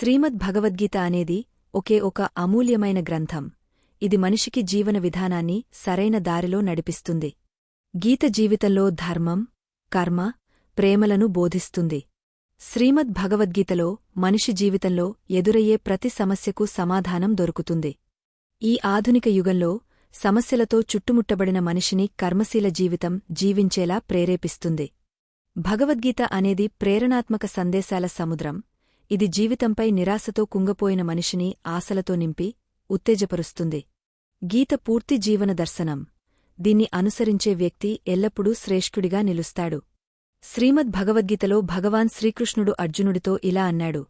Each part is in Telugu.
శ్రీమద్ భగవద్గీత అనేది ఒకే ఒక అమూల్యమైన గ్రంథం. ఇది మనిషికి జీవన విధానాన్ని సరైన దారిలో నడిపిస్తుంది. గీత జీవితంలో ధర్మం కర్మ ప్రేమలను బోధిస్తుంది. శ్రీమద్ భగవద్గీతలో మనిషి జీవితంలో ఎదురయ్యే ప్రతి సమస్యకు సమాధానం దొరుకుతుంది. ఈ ఆధునిక యుగంలో సమస్యలతో చుట్టుముట్టబడిన మనిషిని కర్మశీల జీవితం జీవించేలా ప్రేరేపిస్తుంది. భగవద్గీత అనేది ప్రేరణాత్మక సందేశాల సముద్రం. ఇది జీవితంపై నిరాశతో కుంగపోయిన మనిషిని ఆశలతో నింపి ఉత్తేజపరుస్తుంది. గీత పూర్తి జీవన దర్శనం. దీన్ని అనుసరించే వ్యక్తి ఎల్లప్పుడూ శ్రేష్ఠుడిగా నిలుస్తాడు. శ్రీమద్ భగవద్గీతలో భగవాన్ శ్రీకృష్ణుడు అర్జునుడితో ఇలా అన్నాడు.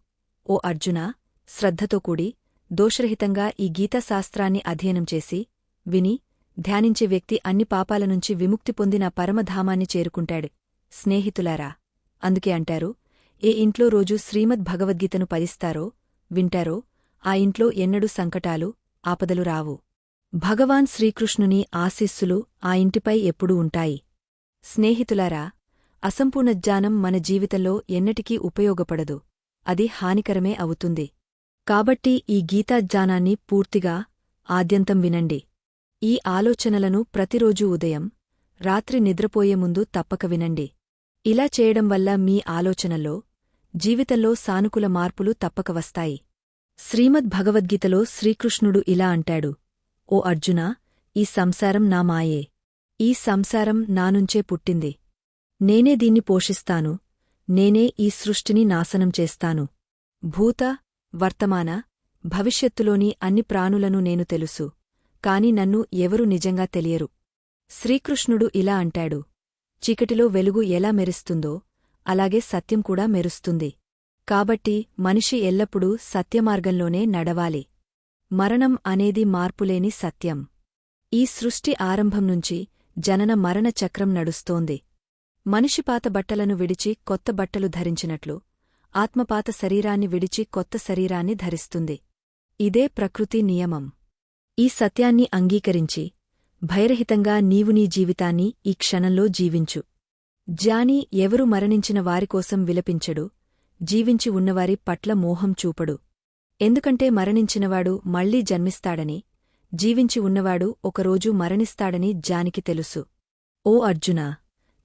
ఓ అర్జునా శ్రద్ధతో కూడి దోషరహితంగా ఈ గీతాశాస్త్రాన్ని అధ్యయనం చేసి విని ధ్యానించే వ్యక్తి అన్ని పాపాలనుంచి విముక్తి పొందిన పరమధామాన్ని చేరుకుంటాడు. స్నేహితులారా అందుకే అంటారు ఏ ఇంట్లో రోజు శ్రీమద్ భగవద్గీతను పదిస్తారో వింటారో ఆ ఇంట్లో ఎన్నడూ సంకటాలు ఆపదలు రావు. భగవాన్ శ్రీకృష్ణుని ఆశీస్సులు ఆ ఇంటిపై ఎప్పుడూ ఉంటాయి. స్నేహితులారా అసంపూర్ణ జ్ఞానం మన జీవితంలో ఎన్నటికీ ఉపయోగపడదు. అది హానికరమే అవుతుంది. కాబట్టి ఈ గీతాజ్ఞానాన్ని పూర్తిగా ఆద్యంతం వినండి. ఈ ఆలోచనలను ప్రతిరోజూ ఉదయం రాత్రి నిద్రపోయే ముందు తప్పక వినండి. ఇలా చేయడం వల్ల మీ ఆలోచనల్లో జీవితంలో సానుకూల మార్పులు తప్పక వస్తాయి. శ్రీమద్ భగవద్గీతలో శ్రీకృష్ణుడు ఇలా అంటాడు ఓ అర్జునా ఈ సంసారం నా మాయే. ఈ సంసారం నానుంచే పుట్టింది. నేనే దీన్ని పోషిస్తాను. నేనే ఈ సృష్టిని నాశనం చేస్తాను. భూత వర్తమాన భవిష్యత్తులోని అన్ని ప్రాణులను నేను తెలుసు కాని నన్ను ఎవరు నిజంగా తెలియరు. శ్రీకృష్ణుడు ఇలా అంటాడు చీకటిలో వెలుగు ఎలా మెరుస్తుందో అలాగే సత్యం కూడా మెరుస్తుంది. కాబట్టి మనిషి ఎల్లప్పుడూ సత్యమార్గంలోనే నడవాలి. మరణం అనేది మార్పులేని సత్యం. ఈ సృష్టి ఆరంభం నుంచి జనన మరణ చక్రం నడుస్తోంది. మనిషి పాత బట్టలను విడిచి కొత్త బట్టలు ధరించినట్లు ఆత్మపాత శరీరాన్ని విడిచి కొత్త శరీరాన్ని ధరిస్తుంది. ఇదే ప్రకృతి నియమం. ఈ సత్యాన్ని అంగీకరించి భయరహితంగా నీవు నీ జీవితాన్ని ఈ క్షణంలో జీవించు. జానీ ఎవరు మరణించిన వారికోసం విలపించడు జీవించి ఉన్నవారి పట్ల మోహం చూపడు. ఎందుకంటే మరణించినవాడు మళ్ళీ జన్మిస్తాడని జీవించి ఉన్నవాడు ఒకరోజు మరణిస్తాడని జానికి తెలుసు. ఓ అర్జునా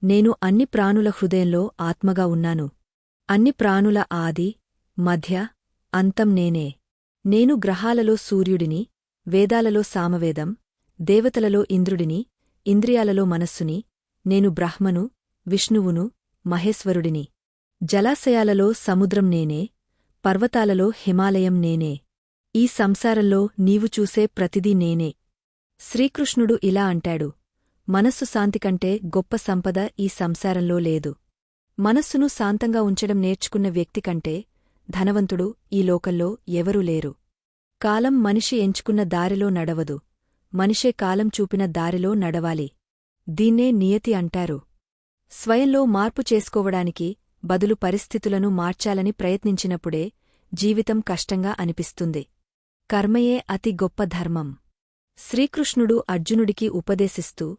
నేను అన్ని ప్రాణుల హృదయంలో ఆత్మగా ఉన్నాను. అన్ని ప్రాణుల ఆది మధ్య అంతం నేనే. నేను గ్రహాలలో సూర్యుడిని వేదాలలో సామవేదం దేవతలలో ఇంద్రుడిని ఇంద్రియాలలో మనస్సుని నేను బ్రహ్మను విష్ణువును మహేశ్వరుడిని. జలాశయాలలో సముద్రం నేనే పర్వతాలలో హిమాలయం నేనే. ఈ సంసారంలో నీవు చూసే ప్రతిదీ నేనే. శ్రీకృష్ణుడు ఇలా అంటాడు మనస్సు శాంతి కంటే గొప్ప సంపద ఈ సంసారంలో లేదు. మనస్సును శాంతంగా ఉంచడం నేర్చుకున్న వ్యక్తి కంటే ధనవంతుడు ఈ లోకంలో ఎవరూ లేరు. కాలం మనిషి ఎంచుకున్న దారిలో నడవదు. మనిషే కాలం చూపిన దారిలో నడవాలి. దీన్నే నియతి అంటారు. స్వయంలో మార్పు చేసుకోవడానికి బదులు పరిస్థితులను మార్చాలని ప్రయత్నించినప్పుడే జీవితం కష్టంగా అనిపిస్తుంది. కర్మయే అతి గొప్ప ధర్మం. శ్రీకృష్ణుడు అర్జునుడికి ఉపదేశిస్తూ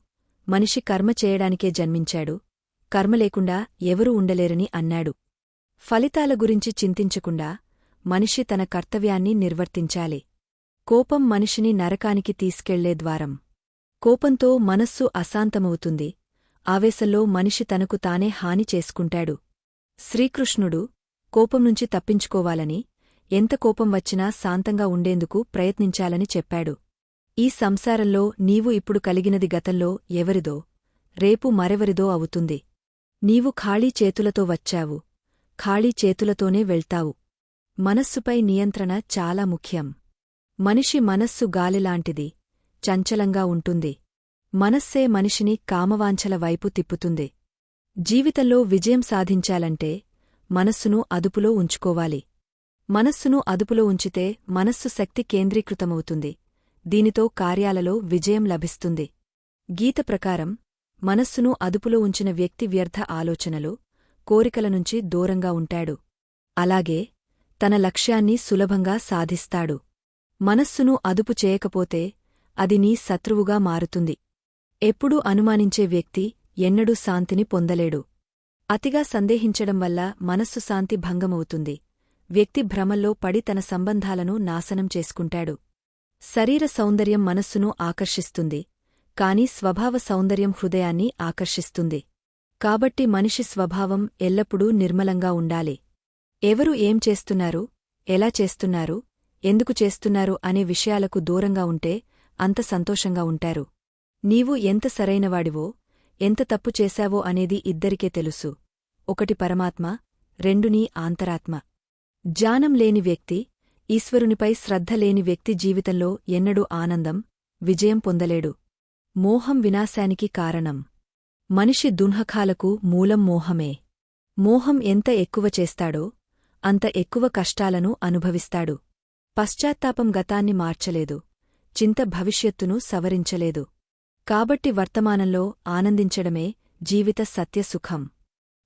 మనిషి కర్మ చేయడానికే జన్మించాడు కర్మ లేకుండా ఎవరూ ఉండలేరని అన్నాడు. ఫలితాల గురించి చింతించకుండా మనిషి తన కర్తవ్యాన్ని నిర్వర్తించాలి. కోపం మనిషిని నరకానికి తీసుకెళ్ళే ద్వారం. కోపంతో మనస్సు అశాంతమవుతుంది. ఆవేశంలో మనిషి తనకు తానే హాని చేసుకుంటాడు. శ్రీకృష్ణుడు కోపం నుంచి తప్పించుకోవాలని ఎంత కోపం వచ్చినా శాంతంగా ఉండేందుకు ప్రయత్నించాలని చెప్పాడు. ఈ సంసారంలో నీవు ఇప్పుడు కలిగినది గతంలో ఎవరిదో రేపు మరెవరిదో అవుతుంది. నీవు ఖాళీ చేతులతో వచ్చావు. ఖాళీ చేతులతోనే వెళ్తావు. మనస్సుపై నియంత్రణ చాలా ముఖ్యం. మనిషి మనస్సు గాలిలాంటిది చంచలంగా ఉంటుంది. మనస్సే మనిషిని కామవాంఛల వైపు తిప్పుతుంది. జీవితంలో విజయం సాధించాలంటే మనస్సును అదుపులో ఉంచుకోవాలి. మనస్సును అదుపులో ఉంచితే మనస్సు శక్తి కేంద్రీకృతమవుతుంది. దీనితో కార్యాలలో విజయం లభిస్తుంది. గీత ప్రకారం మనస్సును అదుపులో ఉంచిన వ్యక్తి వ్యర్థ ఆలోచనలు కోరికల నుంచి దూరంగా ఉంటాడు. అలాగే తన లక్ష్యాన్ని సులభంగా సాధిస్తాడు. మనస్సును అదుపు చేయకపోతే అది నీ శత్రువుగా మారుతుంది. ఎప్పుడూ అనుమానించే వ్యక్తి ఎన్నడూ శాంతిని పొందలేడు. అతిగా సందేహించడం వల్ల మనస్సు శాంతి భంగమవుతుంది. వ్యక్తి భ్రమల్లో పడి తన సంబంధాలను నాశనం చేసుకుంటాడు. శరీర సౌందర్యం మనస్సును ఆకర్షిస్తుంది. కాని స్వభావ సౌందర్యం హృదయాన్ని ఆకర్షిస్తుంది. కాబట్టి మనిషి స్వభావం ఎల్లప్పుడూ నిర్మలంగా ఉండాలి. ఎవరు ఏం చేస్తున్నారు? ఎలా చేస్తున్నారు? ఎందుకు చేస్తున్నారు? అనే విషయాలకు దూరంగా ఉంటే అంత సంతోషంగా ఉంటారు. నీవు ఎంత సరైనవాడివో ఎంత తప్పు చేశావో అనేది ఇద్దరికే తెలుసు. ఒకటి పరమాత్మ రెండు నీ ఆంతరాత్మ జానం లేని వ్యక్తి ఈశ్వరునిపై శ్రద్ధ లేని వ్యక్తి జీవితంలో ఎన్నడూ ఆనందం విజయం పొందలేడు. మోహం వినాశానికి కారణం. మనిషి దున్హఖాలకు మూలం మోహమే. మోహం ఎంత ఎక్కువ చేస్తాడో అంత ఎక్కువ కష్టాలను అనుభవిస్తాడు. పశ్చాత్తాపం గతాన్ని మార్చలేదు. చింత భవిష్యత్తును సవరించలేదు. కాబట్టి వర్తమానంలో ఆనందించడమే జీవిత సత్యసుఖం.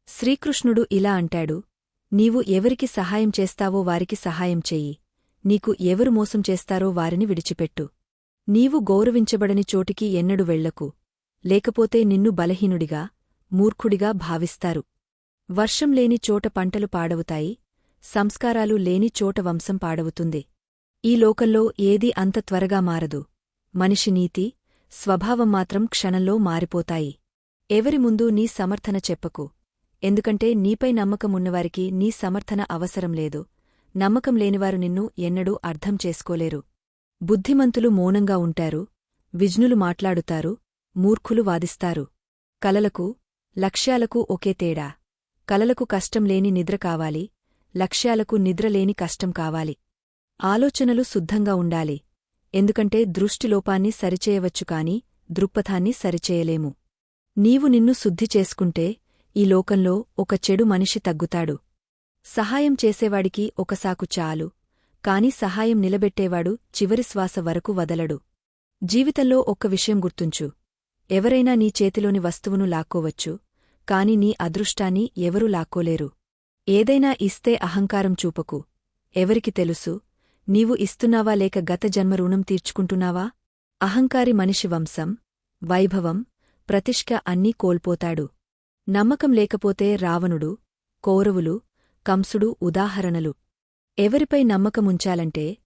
శ్రీకృష్ణుడు ఇలా అంటాడు నీవు ఎవరికి సహాయం చేస్తావో వారికి సహాయం చెయ్యి నీకు ఎవరు మోసం చేస్తారో వారిని విడిచిపెట్టు. నీవు గౌరవించబడని చోటికి ఎన్నడు వెళ్ళకు లేకపోతే నిన్ను బలహీనుడిగా మూర్ఖుడిగా భావిస్తారు. వర్షం లేని చోట పంటలు పాడవుతాయి సంస్కారాలు లేని చోట వంశం పాడవుతుంది. ఈ లోకంలో ఏదీ అంత త్వరగా మారదు. మనిషి నీతి స్వభావం మాత్రం క్షణంలో మారిపోతాయి. ఎవరి ముందు నీ సమర్థన చెప్పకు. ఎందుకంటే నీపై నమ్మకమున్నవారికి నీ సమర్థన అవసరం లేదు. నమ్మకం లేనివారు నిన్ను ఎన్నడూ అర్థం చేసుకోలేరు. బుద్ధిమంతులు మౌనంగా ఉంటారు. విజ్ఞులు మాట్లాడుతారు. మూర్ఖులు వాదిస్తారు. కలలకు లక్ష్యాలకు ఒకే తేడా. కలలకు కష్టంలేని నిద్ర కావాలి. లక్ష్యాలకు నిద్రలేని కష్టం కావాలి. ఆలోచనలు శుద్ధంగా ఉండాలి. ఎందుకంటే దృష్టిలోపాన్ని సరిచేయవచ్చు కాని దృక్పథాన్ని సరిచేయలేము. నీవు నిన్ను శుద్ధి చేసుకుంటే ఈ లోకంలో ఒక చెడు మనిషి తగ్గుతాడు. సహాయం చేసేవాడికి ఒకసాకు చాలు కాని సహాయం నిలబెట్టేవాడు చివరి శ్వాస వరకు వదలడు. జీవితంలో ఒక్క విషయం గుర్తుంచు. ఎవరైనా నీ చేతిలోని వస్తువును లాక్కోవచ్చు కాని నీ అదృష్టాన్ని ఎవరూ లాక్కోలేరు. ఏదైనా ఇస్తే అహంకారం చూపకు. ఎవరికి తెలుసు? నీవు ఇస్తున్నావా లేక గత జన్మ రుణం తీర్చుకుంటున్నావా? అహంకారి మనిషి వంశం వైభవం ప్రతిష్క అన్నీ కోల్పోతాడు. నమ్మకం లేకపోతే రావణుడు కౌరవులు కంసుడు ఉదాహరణలు. ఎవరిపై నమ్మకముంచాలంటే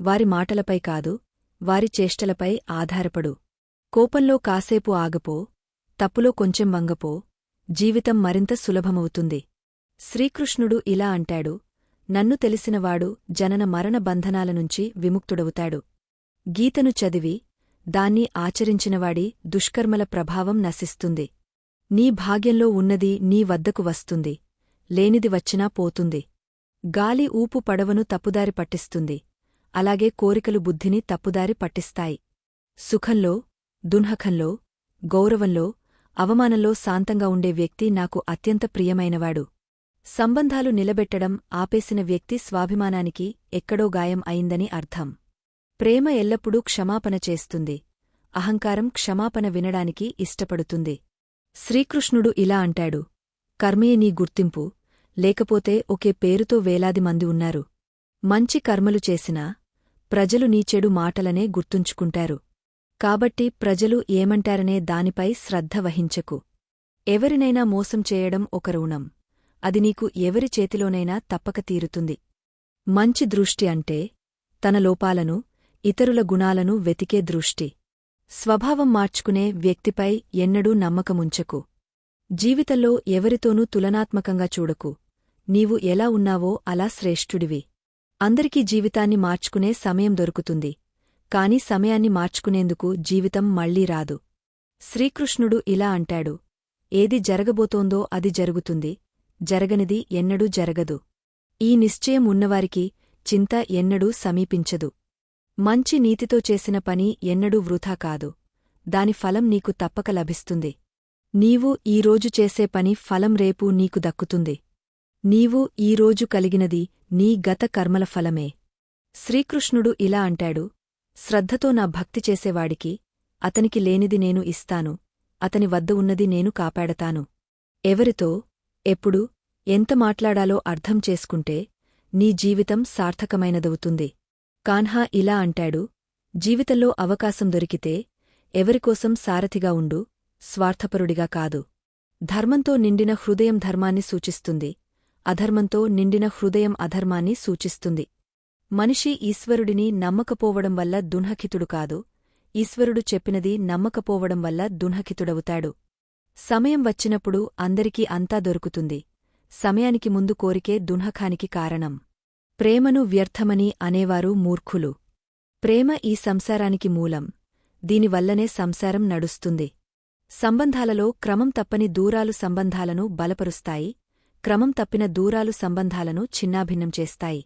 వారి మాటలపై కాదు వారి చేష్టలపై ఆధారపడు. కోపంలో కాసేపు ఆగపో తప్పులో కొంచెం వంగపో జీవితం మరింత సులభమవుతుంది. శ్రీకృష్ణుడు ఇలా అంటాడు నన్ను తెలిసినవాడు జనన మరణ బంధనాల నుంచి విముక్తుడవుతాడు. గీతను చదివి దాన్ని ఆచరించినవాడి దుష్కర్మల ప్రభావం నశిస్తుంది. నీ భాగ్యంలో ఉన్నది నీ వద్దకు వస్తుంది. లేనిది వచ్చినా పోతుంది. గాలి ఊపు పడవను తప్పుదారి పట్టిస్తుంది. అలాగే కోరికలు బుద్ధిని తప్పుదారి పట్టిస్తాయి. సుఖంలో దున్హఖంలో గౌరవంలో అవమానంలో శాంతంగా ఉండే వ్యక్తి నాకు అత్యంత ప్రియమైనవాడు. సంబంధాలు నిలబెట్టడం ఆపేసిన వ్యక్తి స్వాభిమానానికి ఎక్కడో గాయం అయిందని అర్థం. ప్రేమ ఎల్లప్పుడూ క్షమాపణ చేస్తుంది. అహంకారం క్షమాపణ వినడానికి ఇష్టపడుతుంది. శ్రీకృష్ణుడు ఇలా అంటాడు. కర్మయే నీ గుర్తింపు. లేకపోతే ఒకే పేరుతో వేలాది మంది ఉన్నారు. మంచి కర్మలు చేసినా ప్రజలు నీ చెడు మాటలనే గుర్తుంచుకుంటారు. కాబట్టి ప్రజలు ఏమంటారనే దానిపై శ్రద్ధ వహించకు. ఎవరినైనా మోసం చేయడం ఒక రుణం. అది నీకు ఎవరి చేతిలోనైనా తప్పక తీరుతుంది. మంచి దృష్టి అంటే తన లోపాలను ఇతరుల గుణాలను వెతికే దృష్టి. స్వభావం మార్చుకునే వ్యక్తిపై ఎన్నడూ నమ్మకముంచకు. జీవితంలో ఎవరితోనూ తులనాత్మకంగా చూడకు. నీవు ఎలా ఉన్నావో అలా శ్రేష్ఠుడివి. అందరికీ జీవితాన్ని మార్చుకునే సమయం దొరుకుతుంది. కాని సమయాన్ని మార్చుకునేందుకు జీవితం మళ్ళీ రాదు. శ్రీకృష్ణుడు ఇలా అంటాడు. ఏది జరగబోతోందో అది జరుగుతుంది. జరగనిది ఎన్నడూ జరగదు. ఈ నిశ్చయం ఉన్నవారికి చింత ఎన్నడూ సమీపించదు. మంచి నీతితో చేసిన పని ఎన్నడూ వృథా కాదు. దాని ఫలం నీకు తప్పక లభిస్తుంది. నీవు ఈరోజు చేసే పని ఫలం రేపు నీకు దక్కుతుంది. నీవు ఈరోజు కలిగినది నీ గత కర్మల ఫలమే. శ్రీకృష్ణుడు ఇలా అంటాడు శ్రద్ధతో నా భక్తి చేసేవాడికి అతనికి లేనిది నేను ఇస్తాను అతని వద్ద ఉన్నది నేను కాపాడతాను. ఎవరితో? ఎప్పుడు ఎంత మాట్లాడాలో అర్థం చేసుకుంటే నీ జీవితం సార్థకమైనదవుతుంది. కాన్హా ఇలా అంటాడు జీవితంలో అవకాశం దొరికితే ఎవరికోసం సారథిగా ఉండు స్వార్థపరుడిగా కాదు. ధర్మంతో నిండిన హృదయం ధర్మాన్ని సూచిస్తుంది అధర్మంతో నిండిన హృదయం అధర్మాన్ని సూచిస్తుంది. మనిషి ఈశ్వరుడిని నమ్మకపోవడం వల్ల దున్హకితుడు కాదు ఈశ్వరుడు చెప్పినది నమ్మకపోవడం వల్ల దున్హకితుడవుతాడు. సమయం వచ్చినప్పుడు అందరికీ అంతా దొరుకుతుంది. సమయానికి ముందు కోరికే దున్హఖానికి కారణం. ప్రేమను వ్యర్థమని అనేవారు మూర్ఖులు. ప్రేమ ఈ సంసారానికి మూలం. దీనివల్లనే సంసారం నడుస్తుంది. సంబంధాలలో క్రమం తప్పని దూరాలు సంబంధాలను బలపరుస్తాయి. క్రమం తప్పిన దూరాలు సంబంధాలను చిన్నాభిన్నం చేస్తాయి.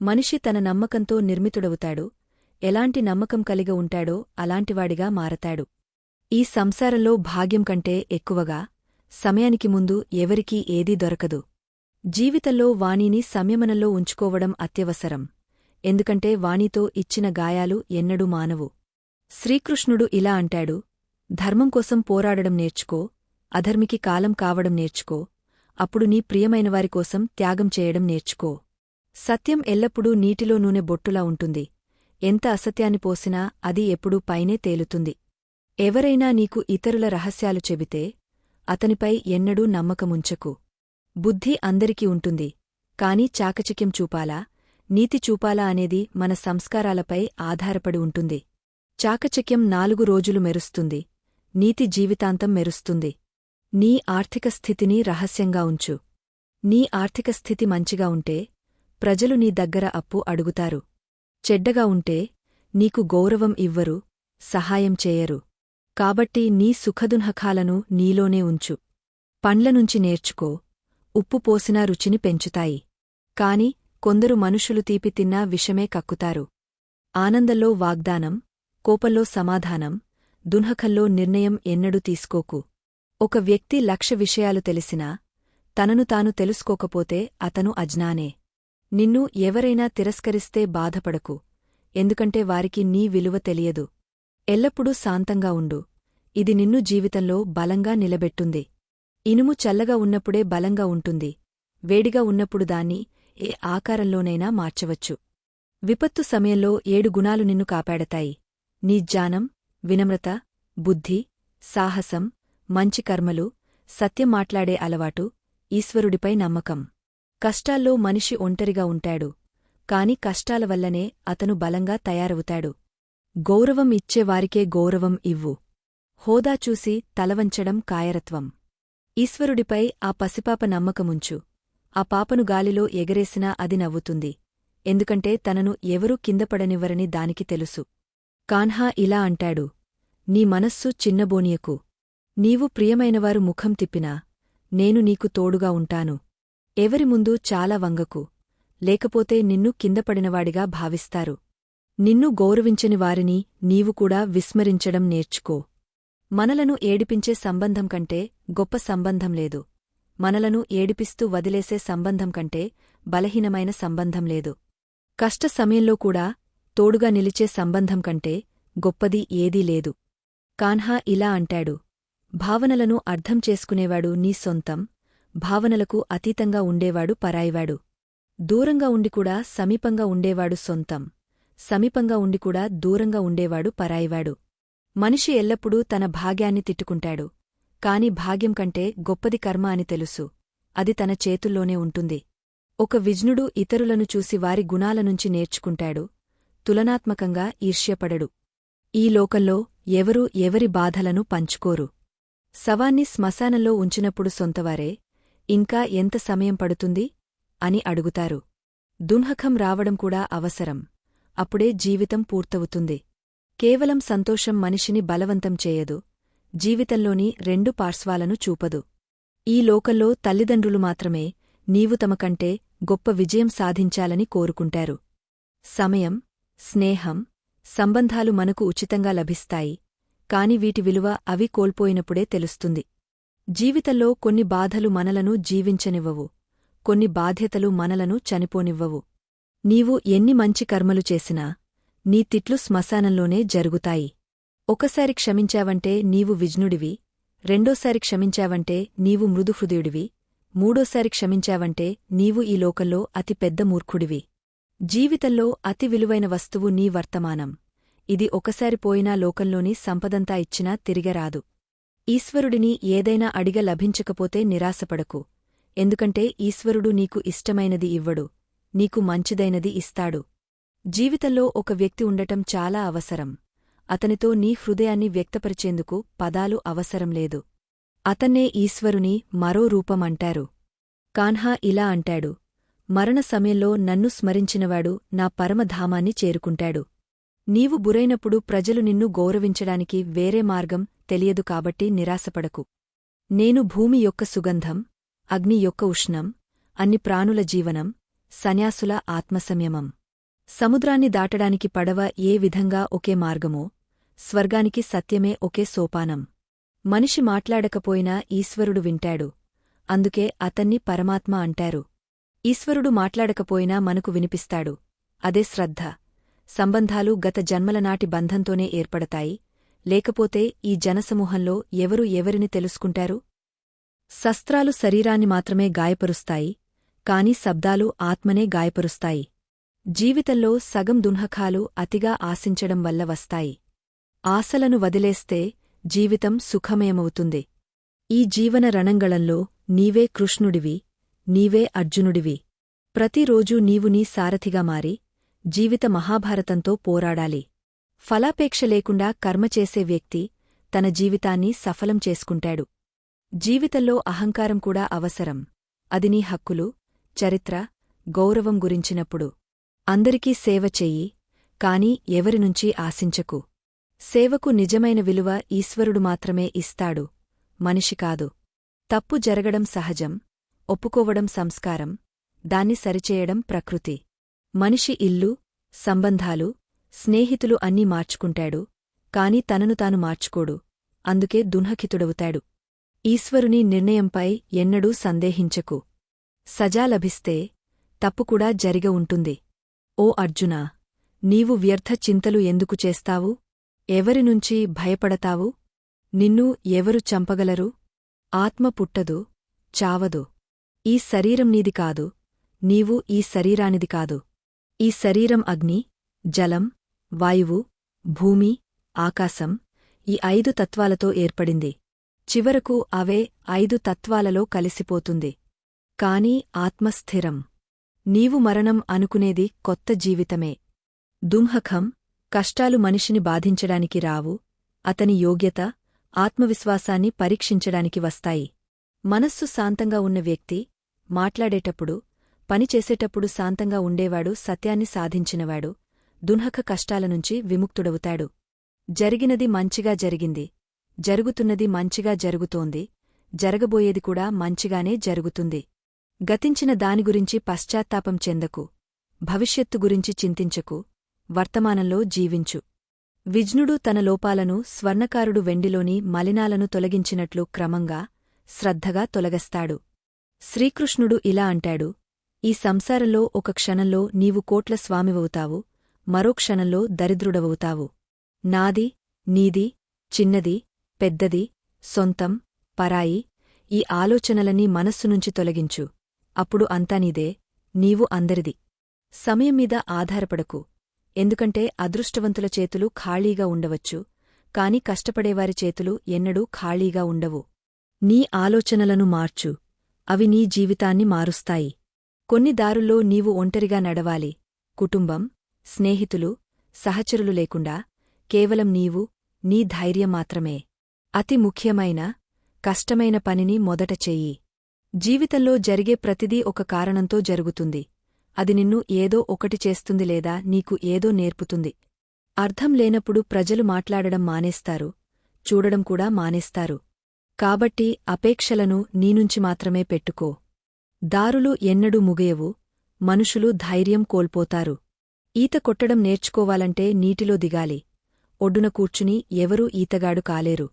మనిషి తన నమ్మకంతో నిర్మితుడవుతాడు. ఎలాంటి నమ్మకం కలిగ ఉంటాడో అలాంటివాడిగా మారతాడు. ఈ సంసారంలో భాగ్యం కంటే ఎక్కువగా సమయానికి ముందు ఎవరికీ ఏదీ దొరకదు. జీవితంలో వాణిని సంయమనంలో ఉంచుకోవడం అత్యవసరం. ఎందుకంటే వాణితో ఇచ్చిన గాయాలు ఎన్నడూ మానవు. శ్రీకృష్ణుడు ఇలా అంటాడు ధర్మం కోసం పోరాడడం నేర్చుకో అధర్మికి కాలం కావడం నేర్చుకో అప్పుడు నీ ప్రియమైనవారి కోసం త్యాగం చేయడం నేర్చుకో. సత్యం ఎల్లప్పుడూ నీటిలో నూనె బొట్టులా ఉంటుంది. ఎంత అసత్యాన్ని పోసినా అది ఎప్పుడూ పైనే తేలుతుంది. ఎవరైనా నీకు ఇతరుల రహస్యాలు చెబితే అతనిపై ఎన్నడూ నమ్మకముంచకు. బుద్ధి అందరికీ ఉంటుంది కాని చాకచక్యం చూపాలా? నీతి చూపాలా అనేది మన సంస్కారాలపై ఆధారపడి ఉంటుంది. చాకచక్యం నాలుగు రోజులు మెరుస్తుంది నీతి జీవితాంతం మెరుస్తుంది. నీ ఆర్థిక స్థితిని రహస్యంగా ఉంచు. నీ ఆర్థిక స్థితి మంచిగా ఉంటే ప్రజలు నీ దగ్గర అప్పు అడుగుతారు. చెడ్డగా ఉంటే నీకు గౌరవం ఇవ్వరు సహాయం చేయరు. కాబట్టి నీ సుఖదున్హకాలను నీలోనే ఉంచు. పండ్లనుంచి నేర్చుకో. ఉప్పు పోసినా రుచిని పెంచుతాయి. కాని కొందరు మనుషులు తీపి తిన్నా విషమే కక్కుతారు. ఆనందంలో వాగ్దానం కోపంలో సమాధానం దున్హకల్లో నిర్ణయం ఎన్నడూ తీసుకోకు. ఒక వ్యక్తి లక్ష విషయాలు తెలిసినా తనను తాను తెలుసుకోకపోతే అతను అజ్ఞానే. నిన్ను ఎవరైనా తిరస్కరిస్తే బాధపడకు. ఎందుకంటే వారికి నీ విలువ తెలియదు. ఎల్లప్పుడూ శాంతంగా ఉండు. ఇది నిన్ను జీవితంలో బలంగా నిలబెట్టుంది. ఇనుము చల్లగా ఉన్నప్పుడే బలంగా ఉంటుంది. వేడిగా ఉన్నప్పుడు దాన్ని ఏ ఆకారంలోనైనా మార్చవచ్చు. విపత్తు సమయంలో ఏడు గుణాలు నిన్ను కాపాడతాయి. నీ జ్ఞానం వినమ్రత బుద్ధి సాహసం మంచి కర్మలు సత్యం మాట్లాడే అలవాటు ఈశ్వరుడిపై నమ్మకం. కష్టాల్లో మనిషి ఒంటరిగా ఉంటాడు. కాని కష్టాల వల్లనే అతను బలంగా తయారవుతాడు. గౌరవం ఇచ్చేవారికే గౌరవం ఇవ్వు. హోదా చూసి తలవంచడం కాయరత్వం. ఈశ్వరుడిపై ఆ పసిపాప నమ్మకముంచు. ఆ పాపను గాలిలో ఎగరేసినా అది నవ్వుతుంది. ఎందుకంటే తనను ఎవరూ కిందపడనివ్వరని దానికి తెలుసు. కాన్హా ఇలా అంటాడు. నీ మనస్సు చిన్నబోనియకు. నీవు ప్రియమైనవారు ముఖం తిప్పినా. నేను నీకు తోడుగా ఉంటాను. ఎవరి ముందు చాలా వంగకు. లేకపోతే నిన్ను కిందపడినవాడిగా భావిస్తారు. నిన్ను గౌరవించని వారిని నీవు కూడా విస్మరించడం నేర్చుకో. మనలను ఏడిపించే సంబంధం కంటే గొప్ప సంబంధం లేదు. మనలను ఏడిపిస్తూ వదిలేసే సంబంధం కంటే బలహీనమైన సంబంధం లేదు. కష్ట సమయంలో కూడా తోడుగా నిలిచే సంబంధం కంటే గొప్పది ఏదీ లేదు. కాన్హా ఇలా అంటాడు. భావనలను అర్థం చేసుకునేవాడు నీ సొంతం భావనలకు అతీతంగా ఉండేవాడు పరాయివాడు. దూరంగా ఉండికూడా సమీపంగా ఉండేవాడు సొంతం. సమీపంగా ఉండికూడా దూరంగా ఉండేవాడు పరాయివాడు. మనిషి ఎల్లప్పుడూ తన భాగ్యాన్ని తిట్టుకుంటాడు. కాని భాగ్యం కంటే గొప్పది కర్మ అని తెలుసు. అది తన చేతుల్లోనే ఉంటుంది. ఒక విజ్ఞుడు ఇతరులను చూసి వారి గుణాలనుంచి నేర్చుకుంటాడు. తులనాత్మకంగా ఈర్ష్యపడడు. ఈ లోకంలో ఎవరూ ఎవరి బాధలను పంచుకోరు. శవాన్ని శ్మశానంలో ఉంచినప్పుడు సొంతవారే ఇంకా ఎంత సమయం పడుతుంది? అని అడుగుతారు. దున్హఖం రావడం కూడా అవసరం. అప్పుడే జీవితం పూర్తవుతుంది. కేవలం సంతోషం మనిషిని బలవంతం చేయదు. జీవితంలోని రెండు పార్శ్వాలను చూపదు. ఈ లోకంలో తల్లిదండ్రులు మాత్రమే నీవు తమకంటే గొప్ప విజయం సాధించాలని కోరుకుంటారు. సమయం స్నేహం సంబంధాలు మనకు ఉచితంగా లభిస్తాయి. కాని వీటి విలువ అవి కోల్పోయినప్పుడే తెలుస్తుంది. జీవితంలో కొన్ని బాధలు మనలను జీవించనివ్వవు. కొన్ని బాధ్యతలు మనలను చనిపోనివ్వవు. నీవు ఎన్ని మంచి కర్మలు చేసినా నీ తిట్లు శ్మశానంలోనే జరుగుతాయి. ఒకసారి క్షమించావంటే నీవు విజ్ఞుడివి రెండోసారి క్షమించావంటే నీవు మృదుహృదయుడివి మూడోసారి క్షమించావంటే నీవు ఈ లోకంలో అతి పెద్ద మూర్ఖుడివి. జీవితంలో అతి విలువైన వస్తువు నీ వర్తమానం. ఇది ఒకసారి పోయినా లోకంలోని సంపదంతా ఇచ్చినా తిరిగరాదు. ఈశ్వరుడిని ఏదైనా అడిగ లభించకపోతే నిరాశపడకు. ఎందుకంటే ఈశ్వరుడు నీకు ఇష్టమైనది ఇవ్వడు. నీకు మంచిదైనది ఇస్తాడు. జీవితంలో ఒక వ్యక్తి ఉండటం చాలా అవసరం. అతనితో నీ హృదయాన్ని వ్యక్తపరిచేందుకు పదాలు అవసరం లేదు. అతన్నే ఈశ్వరుని మరో రూపమంటారు కాన్హా ఇలా అంటాడు. మరణ సమయంలో నన్ను స్మరించినవాడు నా పరమధామాన్ని చేరుకుంటాడు. నీవు బురైనప్పుడు ప్రజలు నిన్ను గౌరవించడానికి వేరే మార్గం తెలియదు కాబట్టి నిరాశపడకు. నేను భూమి యొక్క సుగంధం అగ్ని యొక్క ఉష్ణం అన్ని ప్రాణుల జీవనం సన్యాసుల ఆత్మసంయమం. సముద్రాన్ని దాటడానికి పడవ ఏ విధంగా ఒకే మార్గమో స్వర్గానికి సత్యమే ఒకే సోపానం. మనిషి మాట్లాడకపోయినా ఈశ్వరుడు వింటాడు. అందుకే అతన్ని పరమాత్మ అంటారు. ఈశ్వరుడు మాట్లాడకపోయినా మనకు వినిపిస్తాడు. అదే శ్రద్ధ. సంబంధాలు గత జన్మలనాటి బంధంతోనే ఏర్పడతాయి. లేకపోతే ఈ జనసమూహంలో ఎవరు ఎవరిని తెలుసుకుంటారు? శస్త్రాలు శరీరాన్ని మాత్రమే గాయపరుస్తాయి. కాని శబ్దాలు ఆత్మనే గాయపరుస్తాయి. జీవితంలో సగం దున్హకాలు అతిగా ఆశించడం వల్ల వస్తాయి. ఆశలను వదిలేస్తే జీవితం సుఖమయమవుతుంది. ఈ జీవన రణంగళంలో నీవే కృష్ణుడివి నీవే అర్జునుడివి. ప్రతిరోజూ నీవు నీ సారథిగా మారి జీవిత మహాభారతంతో పోరాడాలి. ఫలాపేక్ష లేకుండా కర్మ చేసే వ్యక్తి తన జీవితాన్ని సఫలం చేసుకుంటాడు. జీవితంలో అహంకారం కూడా అవసరం. అది నీ హక్కులు చరిత్ర గౌరవం గురించినప్పుడు. అందరికీ సేవ చెయ్యి కాని ఎవరినుంచీ ఆశించకు. సేవకు నిజమైన విలువ ఈశ్వరుడు మాత్రమే ఇస్తాడు మనిషి కాదు. తప్పు జరగడం సహజం ఒప్పుకోవడం సంస్కారం దాన్ని సరిచేయడం ప్రకృతి. మనిషి ఇల్లు సంబంధాలు స్నేహితులు అన్నీ మార్చుకుంటాడు కాని తనను తాను మార్చుకోడు అందుకే దున్హకితుడవుతాడు ఈశ్వరుని నిర్ణయంపై ఎన్నడూ సందేహించకు. సజా లభిస్తే తప్పుకూడా జరిగ ఉంటుంది. ఓ అర్జునా నీవు వ్యర్థ చింతలు ఎందుకు చేస్తావు? ఎవరినుంచి భయపడతావు? నిన్ను ఎవరు చంపగలరు? ఆత్మ పుట్టదు చావదు. ఈ శరీరం నీది కాదు నీవు ఈ శరీరానిది కాదు. ఈ శరీరం అగ్ని జలం వాయువు భూమి ఆకాశం ఈ ఐదు తత్వాలతో ఏర్పడింది. చివరకు అవే ఐదు తత్వాలలో కలిసిపోతుంది. కాని ఆత్మస్థిరం. నీవు మరణం అనుకునేది కొత్త జీవితమే. దుంహఖం కష్టాలు మనిషిని బాధించడానికి రావు అతని యోగ్యత ఆత్మవిశ్వాసాన్ని పరీక్షించడానికి వస్తాయి. మనస్సు శాంతంగా ఉన్న వ్యక్తి మాట్లాడేటప్పుడు పనిచేసేటప్పుడు శాంతంగా ఉండేవాడు సత్యాన్ని సాధించినవాడు దున్హక కష్టాలనుంచి విముక్తుడవుతాడు. జరిగినది మంచిగా జరిగింది. జరుగుతున్నది మంచిగా జరుగుతోంది. జరగబోయేది కూడా మంచిగానే జరుగుతుంది. గతించిన దాని గురించి పశ్చాత్తాపం చెందకు భవిష్యత్తు గురించి చింతించకు వర్తమానంలో జీవించు. విజ్ఞుడు తన లోపాలను స్వర్ణకారుడు వెండిలోని మలినాలను తొలగించినట్లు క్రమంగా శ్రద్ధగా తొలగస్తాడు. శ్రీకృష్ణుడు ఇలా అంటాడు ఈ సంసారంలో ఒక క్షణంలో నీవు కోట్ల స్వామివవుతావు మరో క్షణంలో దరిద్రుడవవుతావు నాది నీది చిన్నది పెద్దది సొంతం పరాయి ఈ ఆలోచనలన్నీ మనస్సునుంచి తొలగించు. అప్పుడు అంతా నీదే నీవు అందరిది. సమయం మీద ఆధారపడకు. ఎందుకంటే అదృష్టవంతుల చేతులు ఖాళీగా ఉండవచ్చు కాని కష్టపడేవారి చేతులు ఎన్నడూ ఖాళీగా ఉండవు. నీ ఆలోచనలను మార్చు. అవి నీ జీవితాన్ని మారుస్తాయి. కొన్ని దారుల్లో నీవు ఒంటరిగా నడవాలి. కుటుంబం స్నేహితులు సహచరులు లేకుండా కేవలం నీవు నీ ధైర్యం మాత్రమే. అతి ముఖ్యమైన కష్టమైన పనిని మొదట చెయ్యి. జీవితంలో జరిగే ప్రతిదీ ఒక కారణంతో జరుగుతుంది. అది నిన్ను ఏదో ఒకటి చేస్తుంది లేదా నీకు ఏదో నేర్పుతుంది. అర్థం లేనప్పుడు ప్రజలు మాట్లాడడం మానేస్తారు. చూడడం కూడా మానేస్తారు. కాబట్టి అపేక్షలను నీనుంచి మాత్రమే పెట్టుకో. దారులు ఎన్నడూ ముగియవు. మనుషులు ధైర్యం కోల్పోతారు. ఈత కొట్టడం నేర్చుకోవాలంటే నీటిలో దిగాలి. ఒడ్డున కూర్చుని ఎవరూ ఈతగాడు కాలేరు.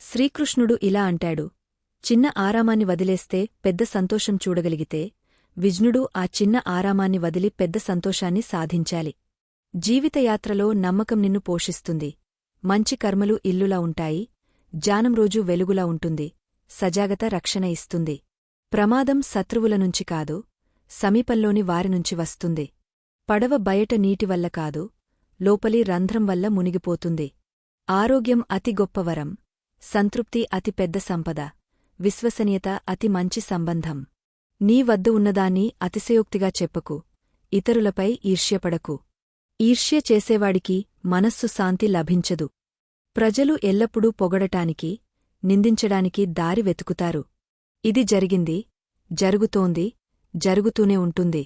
శ్రీకృష్ణుడు ఇలా అంటాడు. చిన్న ఆరామాన్ని వదిలేస్తే పెద్ద సంతోషం చూడగలిగితే విజ్ఞుడు ఆ చిన్న ఆరామాన్ని వదిలి పెద్ద సంతోషాన్ని సాధించాలి. జీవితయాత్రలో నమ్మకం నిన్ను పోషిస్తుంది. మంచి కర్మలు ఇల్లులా ఉంటాయి. జానం రోజు వెలుగులా ఉంటుంది. సజాగత రక్షణ ఇస్తుంది. ప్రమాదం శత్రువుల నుంచి కాదు. సమీపంలోని వారినుంచి వస్తుంది. పడవ బయట నీటివల్ల కాదు. లోపలి రంధ్రం వల్ల మునిగిపోతుంది. ఆరోగ్యం అతి గొప్పవరం సంతృప్తి అతి పెద్ద సంపద. విశ్వసనీయత అతి మంచి సంబంధం. నీ వద్ద ఉన్నదాన్ని అతిశయోక్తిగా చెప్పకు. ఇతరులపై ఈర్ష్యపడకు. ఈర్ష్య చేసేవాడికి మనస్సు శాంతి లభించదు. ప్రజలు ఎల్లప్పుడూ పొగడటానికి నిందించడానికి దారి వెతుకుతారు. ఇది జరిగింది జరుగుతోంది జరుగుతూనే ఉంటుంది.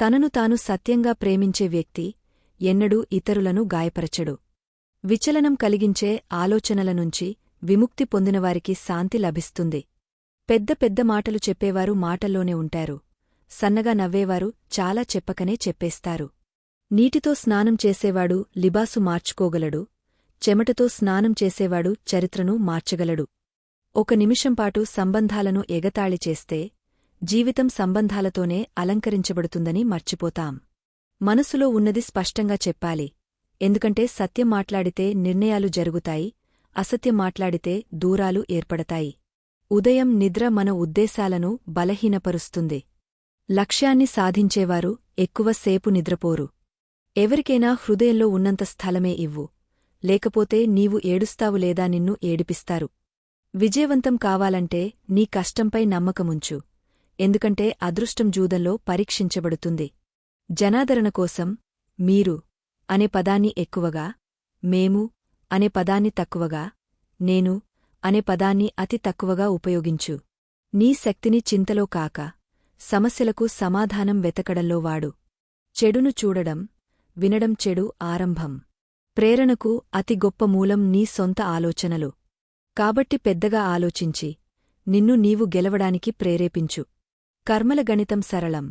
తనను తాను సత్యంగా ప్రేమించే వ్యక్తి ఎన్నడూ ఇతరులను గాయపరచడు. విచలనం కలిగించే ఆలోచనల నుంచి విముక్తి పొందినవారికి శాంతి లభిస్తుంది. పెద్ద పెద్ద మాటలు చెప్పేవారు మాటల్లోనే ఉంటారు. సన్నగా నవ్వేవారు చాలా చెప్పకనే చెప్పేస్తారు. నీటితో స్నానం చేసేవాడు లిబాసు మార్చుకోగలడు. చెమటతో స్నానం చేసేవాడు చరిత్రను మార్చగలడు. ఒక నిమిషంపాటు సంబంధాలను ఎగతాళి చేస్తే జీవితం సంబంధాలతోనే అలంకరించబడుతుందని మర్చిపోతాం. మనసులో ఉన్నది స్పష్టంగా చెప్పాలి. ఎందుకంటే సత్యం మాట్లాడితే నిర్ణయాలు జరుగుతాయి అసత్యం మాట్లాడితే దూరాలు ఏర్పడతాయి. ఉదయం నిద్ర మన ఉద్దేశాలను బలహీనపరుస్తుంది. లక్ష్యాన్ని సాధించేవారు ఎక్కువ సేపు నిద్రపోరు. ఎవరికైనా హృదయంలో ఉన్నంత స్థలమే ఇవ్వు. లేకపోతే నీవు ఏడుస్తావు లేదా నిన్ను ఏడిపిస్తారు. విజయవంతం కావాలంటే నీ కష్టంపై నమ్మకముంచు. ఎందుకంటే అదృష్టం జూదంలో పరీక్షించబడుతుంది. జనాదరణ కోసం మీరు అనే పదాన్ని ఎక్కువగా మేము అనే పదాన్ని తక్కువగా నేను అనే పదాన్ని అతి తక్కువగా ఉపయోగించు. నీ శక్తిని చింతలో కాక సమస్యలకు సమాధానం వెతకడంలో వాడు. చెడును చూడడం వినడం చెడు ఆరంభం. ప్రేరణకు అతి గొప్ప మూలం నీ సొంత ఆలోచనలు. కాబట్టి పెద్దగా ఆలోచించి నిన్ను నీవు గెలవడానికి ప్రేరేపించు. కర్మల గణితం సరళం.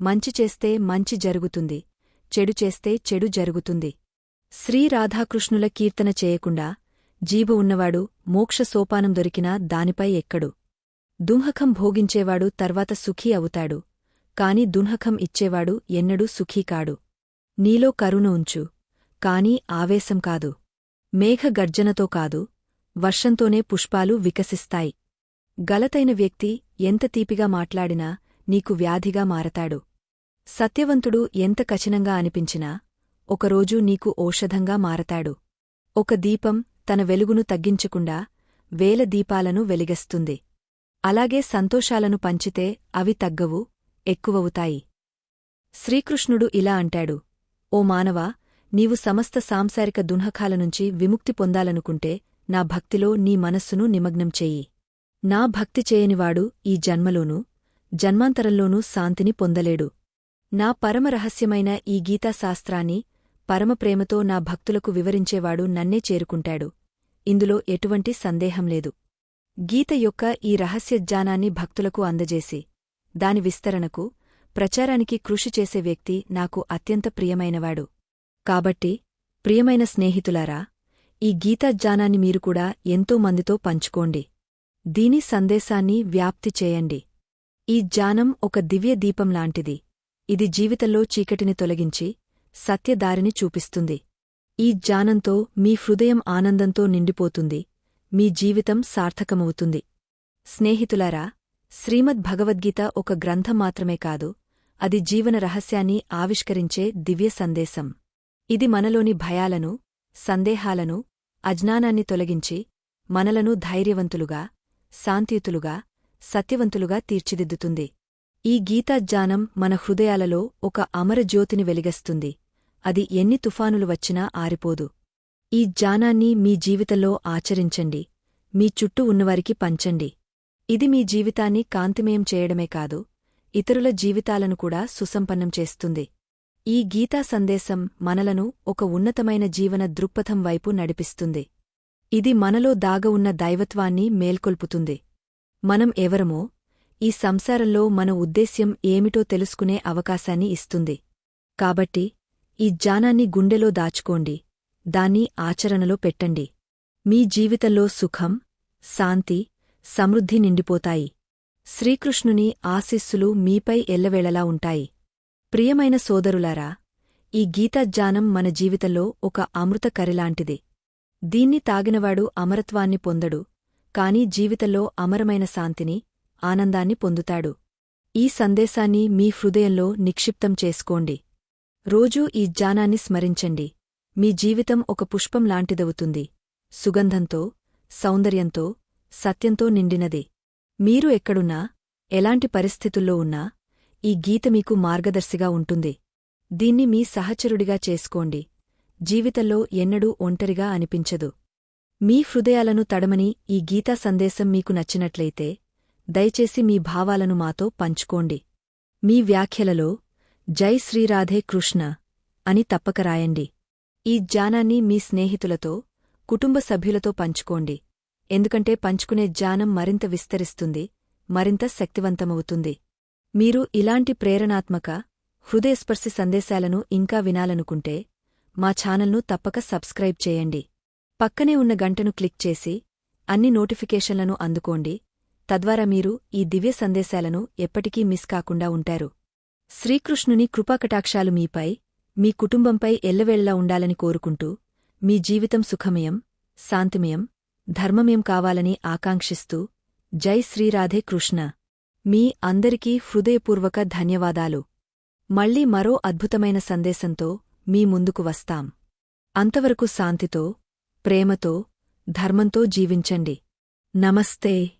మంచి చేస్తే మంచి జరుగుతుంది చెడు చేస్తే చెడు జరుగుతుంది. శ్రీరాధాకృష్ణుల కీర్తన చేయకుండా జీబు ఉన్నవాడు మోక్ష సోపానం దొరికినా దానిపై ఎక్కడు. దుంహకం భోగించేవాడు తర్వాత సుఖీ అవుతాడు. కాని దుంహకం ఇచ్చేవాడు ఎన్నడూ సుఖీకాడు నీలో కరుణ ఉంచు. కాని ఆవేశం కాదు. మేఘ గర్జనతో కాదు. వర్షంతోనే పుష్పాలు వికసిస్తాయి. గలతైన వ్యక్తి ఎంత తీపిగా మాట్లాడినా నీకు వ్యాధిగా మారతాడు. సత్యవంతుడు ఎంత కఠినంగా అనిపించినా ఒకరోజు నీకు ఓషధంగా మారతాడు. ఒక దీపం తన వెలుగును తగ్గించకుండా వేల దీపాలను వెలిగస్తుంది. అలాగే సంతోషాలను పంచితే అవి తగ్గవు ఎక్కువవుతాయి. శ్రీకృష్ణుడు ఇలా అంటాడు ఓ మానవా నీవు సమస్త సాంసారిక దున్హకాల నుంచి విముక్తి పొందాలనుకుంటే నా భక్తిలో నీ మనస్సును నిమగ్నం చెయ్యి నా భక్తి చేయనివాడు ఈ జన్మలోనూ జన్మాంతరంలోనూ శాంతిని పొందలేడు. నా పరమరహస్యమైన ఈ గీతాశాస్త్రాన్ని పరమప్రేమతో నా భక్తులకు వివరించేవాడు నన్నే చేరుకుంటాడు. ఇందులో ఎటువంటి సందేహం లేదు. గీత యొక్క ఈ రహస్యజ్ఞానాన్ని భక్తులకు అందజేసి దాని విస్తరణకు ప్రచారానికి కృషి చేసే వ్యక్తి నాకు అత్యంత ప్రియమైనవాడు. కాబట్టి ప్రియమైన స్నేహితులారా ఈ గీతాజ్ఞానాన్ని మీరు కూడా ఎంతో మందితో పంచుకోండి. దీని సందేశాన్ని వ్యాప్తి చేయండి. ఈ జ్ఞానం ఒక దివ్య దీపం లాంటిది. ఇది జీవితంలో చీకటిని తొలగించి సత్యదారిని చూపిస్తుంది. ఈ జ్ఞానంతో మీ హృదయం ఆనందంతో నిండిపోతుంది. మీ జీవితం సార్థకమవుతుంది. స్నేహితులారా శ్రీమద్ భగవద్గీత ఒక గ్రంథం మాత్రమే కాదు అది జీవన రహస్యాన్ని ఆవిష్కరించే దివ్య సందేశం. ఇది మనలోని భయాలను సందేహాలను అజ్ఞానాన్ని తొలగించి మనలను ధైర్యవంతులుగా శాంతియుతులుగా సత్యవంతులుగా తీర్చిదిద్దుతుంది. ఈ గీతాజ్ఞానం మన హృదయాలలో ఒక అమరజ్యోతిని వెలిగస్తుంది. అది ఎన్ని తుఫానులు వచ్చినా ఆరిపోదు. ఈ జ్ఞానాన్ని మీ జీవితంలో ఆచరించండి. మీ చుట్టూ ఉన్నవారికి పంచండి. ఇది మీ జీవితాన్ని కాంతిమయం చేయడమే కాదు ఇతరుల జీవితాలను కూడా సుసంపన్నం చేస్తుంది. ఈ గీతా సందేశం మనలను ఒక ఉన్నతమైన జీవన దృక్పథం వైపు నడిపిస్తుంది. ఇది మనలో దాగ ఉన్న దైవత్వాన్ని మేల్కొల్పుతుంది. మనం ఎవరమో ఈ సంసారంలో మన ఉద్దేశ్యం ఏమిటో తెలుసుకునే అవకాశాన్ని ఇస్తుంది. కాబట్టి ఈ జ్ఞానాన్ని గుండెలో దాచుకోండి. దాన్ని ఆచరణలో పెట్టండి. మీ జీవితంలో సుఖం శాంతి సమృద్ధి నిండిపోతాయి. శ్రీకృష్ణుని ఆశీస్సులు మీపై ఎల్లవేళలా ఉంటాయి. ప్రియమైన సోదరులారా ఈ గీతాజ్ఞానం మన జీవితంలో ఒక అమృత కరిలాంటిది దీన్ని తాగినవాడు అమరత్వాన్ని పొందడు కాని జీవితంలో అమరమైన శాంతిని ఆనందాన్ని పొందుతాడు. ఈ సందేశాన్ని మీ హృదయంలో నిక్షిప్తం చేసుకోండి. రోజూ ఈ జ్ఞానాన్ని స్మరించండి. మీ జీవితం ఒక పుష్పం లాంటిదవుతుంది. సుగంధంతో సౌందర్యంతో సత్యంతో నిండినది. మీరు ఎక్కడున్నా ఎలాంటి పరిస్థితుల్లో ఉన్నా ఈ గీత మీకు మార్గదర్శిగా ఉంటుంది. దీన్ని మీ సహచరుడిగా చేసుకోండి. జీవితంలో ఎన్నడూ ఒంటరిగా అనిపించదు. మీ హృదయాలను తడమని ఈ గీతా సందేశం మీకు నచ్చినట్లయితే దయచేసి మీ భావాలను మాతో పంచుకోండి. మీ వ్యాఖ్యలలో జై శ్రీరాధే కృష్ణ అని తప్పక రాయండి ఈ జ్ఞానాన్ని మీ స్నేహితులతో కుటుంబ సభ్యులతో పంచుకోండి. ఎందుకంటే పంచుకునే జ్ఞానం మరింత విస్తరిస్తుంది మరింత శక్తివంతమవుతుంది. మీరు ఇలాంటి ప్రేరణాత్మక హృదయస్పర్శి సందేశాలను ఇంకా వినాలనుకుంటే మా ఛానల్ను తప్పక సబ్స్క్రైబ్ చేయండి. పక్కనే ఉన్న గంటను క్లిక్ చేసి అన్ని నోటిఫికేషన్లను అందుకోండి. తద్వారా మీరు ఈ దివ్య సందేశాలను ఎప్పటికీ మిస్ కాకుండా ఉంటారు. శ్రీకృష్ణుని కృపాకటాక్షాలు మీపై మీ కుటుంబంపై ఎల్లవేళ్ళా ఉండాలని కోరుకుంటూ మీ జీవితం సుఖమయం శాంతిమయం ధర్మమయం కావాలని ఆకాంక్షిస్తూ జై శ్రీరాధే కృష్ణ. మీ అందరికీ హృదయపూర్వక ధన్యవాదాలు. మళ్ళీ మరో అద్భుతమైన సందేశంతో మీ ముందుకు వస్తాం. అంతవరకు శాంతితో ప్రేమతో ధర్మంతో జీవించండి. నమస్తే.